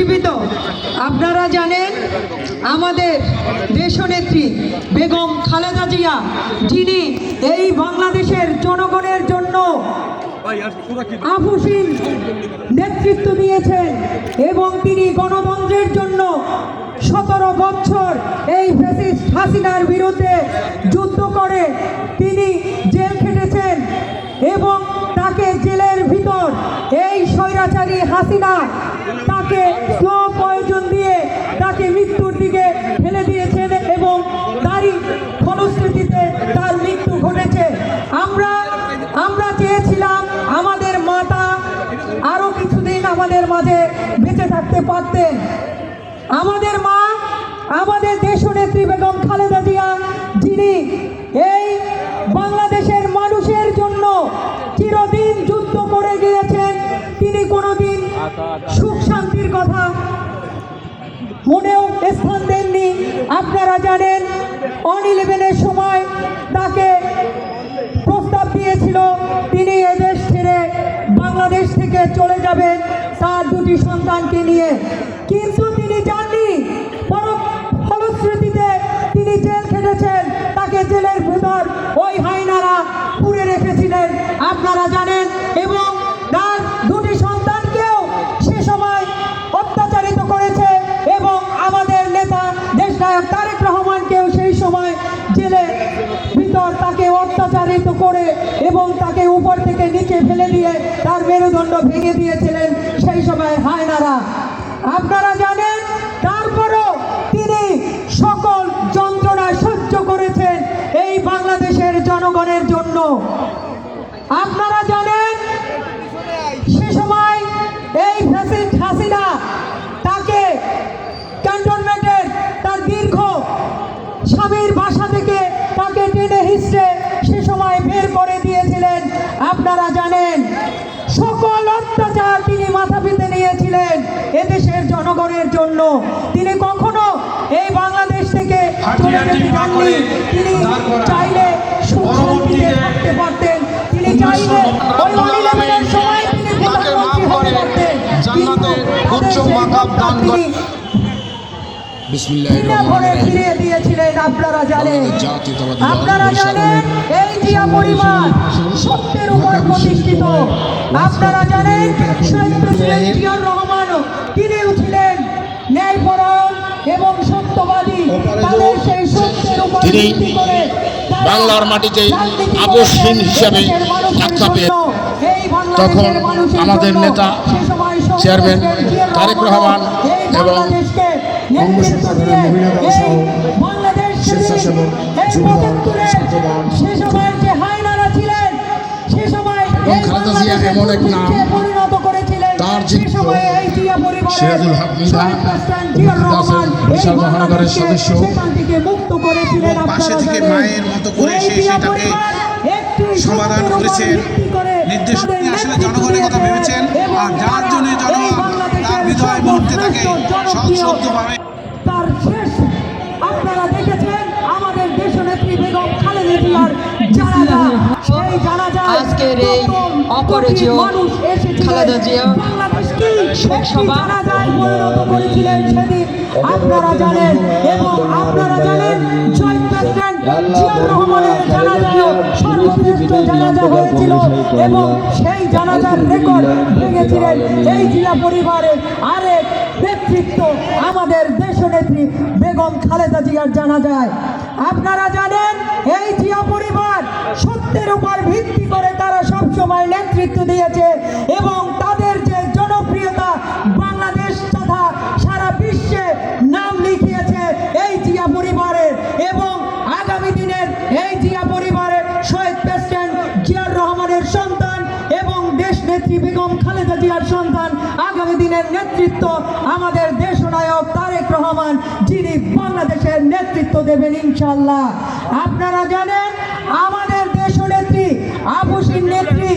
জীবিত। আপনারা জানেন আমাদের দেশনেত্রী বেগম খালেদা জিয়া যিনি এই বাংলাদেশের জনগণের জন্য আফুসীন নেতৃত্ব দিয়েছেন এবং তিনি গণতন্ত্রের জন্য সতেরো বছর এই ফ্যাসিস্ট হাসিনার বিরুদ্ধে যুদ্ধ করে তিনি জেল খেটেছেন এবং তাকে জেলের ভিতর এই স্বৈরাচারী হাসিনা মাঝে বেঁচে থাকতে পারতেন। আমাদের মা, আমাদের দেশনেত্রী বেগম খালেদা জিয়া, যিনি এই বাংলাদেশের মানুষের জন্য চিরদিন যুদ্ধ করে গিয়েছেন, তিনি কোনোদিন সুখ শান্তির কথা মনেও স্থান দেননি। আপনারা জানেন অন ইলেভেনের সময় তাকে প্রস্তাব দিয়েছিল, তিনি এদেশ ছেড়ে বাংলাদেশ থেকে চলে যাবেন। দুটি সন্তানকে নিয়ে কিন্তু তিনি যাননি ফলশ্রুতিতে তিনি জেল খেটেছেন, তাকে জেলের ভিতর ওই হাইনারা পুড়ে রেখেছিলেন। আপনারা জানেন, এবং তার দুটি সন্তানকেও সে সময় অত্যাচারিত করেছে, এবং আমাদের নেতা তারেক রহমানকেও সেই সময় ভিতর তাকে অত্যাচারিত করে, এবং তাকে উপর থেকে নিচে ফেলে দিয়ে তার মেরুদণ্ড ভেঙে দিয়েছিলেন। সেই সময় হায়নারা আপনারা জানেন, তারপরও তিনি সকল যন্ত্রণা সহ্য করেছেন এই বাংলাদেশের জনগণের জন্য। আপনারা জানেন, সে সময় এই ফ্যাসিস্ট হাসিনা তাকে ক্যান্টনমেন্টের তার দীর্ঘ স্বামীর বাসা থেকে তাকে টেনে হিসড়ে সে সময় বের করে দিয়েছিলেন। আপনারা জানেন, সকল অত্যাচার তিনি মাথা নিয়েছিলেন এদেশের জনগণের জন্য। তিনি কখনো এই বাংলাদেশ থেকে চলে যেতে চাননি তিনি চাইলে সুখ শান্তিতে থাকতে পারতেন। তিনি চাইলে ওই অনিলেমের সময় তিনি প্রধানমন্ত্রী হতে পারতেন জান্নাতে উচ্চ মাকাম দান করে। বিসমিল্লাহির রহমানির রহিম। ফিরিয়ে দিয়েছিলেন আপনারা জানেন। আপনারা জানেন এই প্রতিষ্ঠিত। আপনারা জানেন শহীদ প্রেসিডেন্ট জিয়াউর রহমান তিনিও ছিলেন ন্যায়পরায়ণ এবং সত্যবাদী তাদের সেই সত্যের উপর ভিত্তি করে বাংলার মাটিতে রাজনীতি হিসাবে আখ্যা পেয়ে তখন আমাদের নেতা চেয়ারম্যান তারেক রহমান এবং স্বেচ্ছাসেবক, পঁচাত্তরে ছাত্রদল, সে সময় যে হায়নারা ছিলেন সে সময় এবং এই খালেদা জিয়া বাংলাদেশের এমন এক নাম, তার সিরাজুল হক বিশাল মহানগরের সদস্য। পাশে থেকে মায়ের মতো করে সে সেটাকে সমাধান করেছেন। নির্দেশ আসলে জনগণের কথা ভেবেছেন। আর যার জন্য জনগণ তার হৃদয় মুহূর্তে তাকে সশ্রদ্ধভাবে তার শেষ। আপনারা দেখেছেন আমাদের দেশনেত্রী বেগম খালেদা জিয়ার জানাজা। সেই জানাজা আজকের এই অপরিচিত খালেদা জিয়া শোক সভা জানাজায় আপনারা সেই আরেক নেতৃত্ব আমাদের বেগম খালেদা জিয়ার জানা যায় আপনারা জানেন এই জিয়া পরিবার সত্যের উপর ভিত্তি নেত্রী বেগম খালেদা জিয়ার সন্তান আগামী দিনের নেতৃত্ব আমাদের দেশনায়ক তারেক রহমান, যিনি বাংলাদেশের নেতৃত্ব দেবেন ইনশাল্লাহ আপনারা জানেন, আমাদের দেশনেত্রী আবুসিন নেত্রী,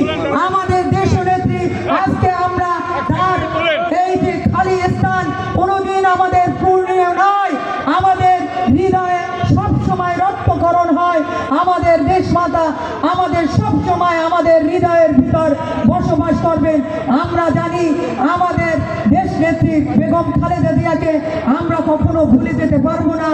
আমাদের দেশনেত্রী, আজকে আমরা তার এই যে খালি স্থান, কোনোদিন আমাদের পূর্ণীয় নয়, আমাদের হৃদয়ে সবসময় রক্তকরণ হয়, আমাদের দেশমাতা, আমাদের সবসময় আমাদের হৃদয়ের ভিতর করবেন। আমরা জানি আমাদের দেশ নেত্রী বেগম খালেদা জিয়াকে আমরা কখনো ভুলে যেতে পারব না।